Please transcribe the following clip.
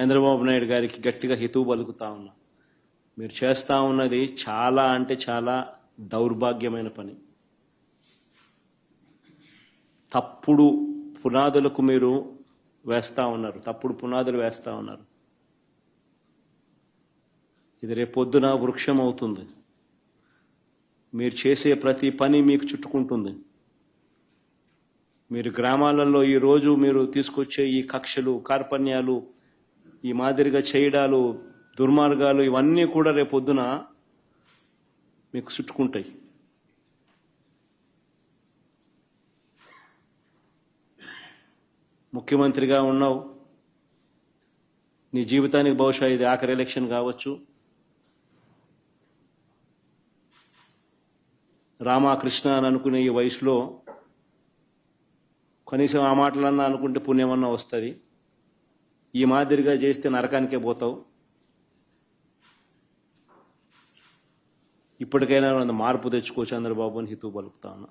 చంద్రబాబు నాయుడు గారికి గట్టిగా హితువు పలుకుతా ఉన్నా. మీరు చేస్తూ ఉన్నది చాలా అంటే చాలా దౌర్భాగ్యమైన పని. తప్పుడు పునాదులకు మీరు వేస్తూ ఉన్నారు. తప్పుడు పునాదులు వేస్తూ ఉన్నారు. ఇది రేపొద్దున వృక్షం అవుతుంది. మీరు చేసే ప్రతి పని మీకు చుట్టుకుంటుంది. మీరు గ్రామాలలో ఈరోజు మీరు తీసుకొచ్చే ఈ కక్షలు కార్పణ్యాలు ఈ మాదిరిగా చేయడాలు దుర్మార్గాలు ఇవన్నీ కూడా రేపొద్దున మీకు చుట్టుకుంటాయి. ముఖ్యమంత్రిగా ఉన్నావు. నీ జీవితానికి బహుశా ఇది ఆఖరి ఎలక్షన్ కావచ్చు. రామకృష్ణ అని అనుకునే ఈ వయసులో కనీసం ఆ మాటలన్నా అనుకుంటే పుణ్యమన్నా వస్తుంది. ఈ మాదిరిగా చేస్తే నరకానికే పోతావు. ఇప్పటికైనా మార్పు తెచ్చుకో చంద్రబాబు అని హితవు పలుకుతా ఉన్నా.